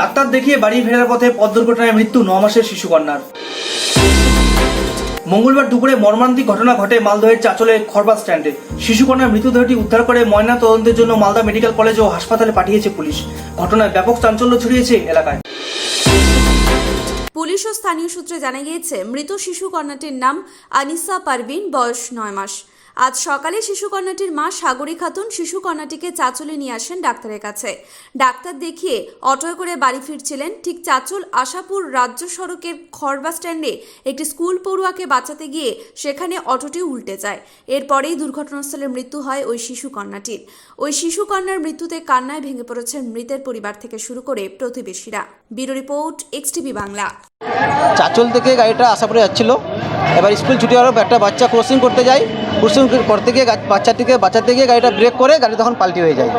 Doctor দেখিয়ে বাড়ি ফেরার পথে পথ দুর্ঘটনায় মৃত্যু ন মাসের শিশুকন্যার। মঙ্গলবার দুপুরে মর্মান্তিক ঘটনা ঘটে মালদহের চাচলে খরবা স্ট্যান্ডে। শিশুকন্যার মৃতদেহটি উদ্ধার করে ময়না তদন্তের জন্য মালদা মেডিকেল কলেজ ও হাসপাতালে পাঠিয়েছে পুলিশ। ঘটনায় ব্যাপক চাঞ্চল্য ছড়িয়েছে এলাকায়। পুলিশ ও স্থানীয় সূত্রে জানা গিয়েছে, মৃত শিশু কন্যাটির নাম আনিসা পারভিন, বয়স নয় মাস। আজ সকালে শিশু কন্যাটির মা সাগরী খাতুন শিশু কন্যাটিকে চাচলে নিয়ে আসেন ডাক্তারের কাছে। ডাক্তার দেখিয়ে অটোয় করে বাড়ি ফিরছিলেন ঠিক চাচল আশাপুর রাজ্য সড়কের খড়বা স্ট্যান্ডে একটি স্কুল পড়ুয়াকে বাঁচাতে গিয়ে সেখানে অটোটি উল্টে যায়। এরপরেই দুর্ঘটনাস্থলে মৃত্যু হয় ওই শিশু কন্যাটির ওই শিশু কন্যার মৃত্যুতে কান্নায় ভেঙে পড়েছেন মৃতের পরিবার থেকে শুরু করে প্রতিবেশীরা। Bureau report XTV Bangla. Chanchal থেকে গাড়িটা আশা করে যাচ্ছিল। এবার স্কুল ছুটি হওয়ার একটা বাচ্চা ক্রসিং করতে যায়। ক্রসিং করতে গিয়ে বাচ্চা বাচ্চাটিকে বাঁচাতে গিয়ে গাড়িটা ব্রেক করে গাড়ি তখন পাল্টি হয়ে যায়।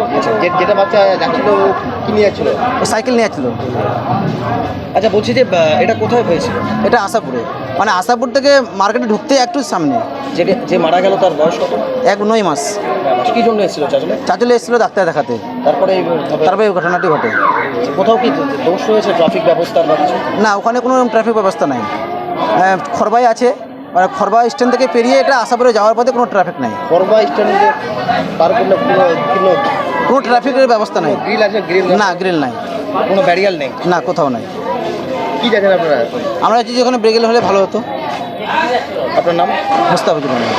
যেটা বাচ্চা যাচ্ছিল কি নিয়ে যাচ্ছিল? ও সাইকেল নিয়ে যাচ্ছিল। আচ্ছা বলছি যে এটা কোথায় হয়েছিল? এটা আশাপুরে। মানে আশাপুর থেকে মার্কেটে ঢুকতে একটু সামনে। যে যে মারা গেল তার বয়স কত? এক নয় মাস। কি জন্য এসেছিল চাচলে? চাচলে এসেছিল ডাক্তার দেখাতে। তারপরে তারপরে এই ঘটনাটি ঘটে। কোথাও কি দোষ রয়েছে ট্রাফিক ব্যবস্থার না ওখানে কোনো ট্রাফিক ব্যবস্থা নাই। খরবাই আছে। মানে খরবা স্ট্যান্ড থেকে পেরিয়ে এটা আশাপুরে যাওয়ার পথে কোনো ট্রাফিক নাই। করবা স্ট্যান্ডে তার কোনো কোনো কোনো কোনো ট্রাফিকের ব্যবস্থা নাই। গ্রিল আছে গ্রিল না গ্রিল নাই। কোনো ব্যারিয়ার নেই? না কোথাও নাই। কি দেখেন আপনারা? এখন? আমরা যদি ওখানে ব্রেগেল হলে ভালো হতো। আপনার নাম? মুস্তাফিজুর রহমান।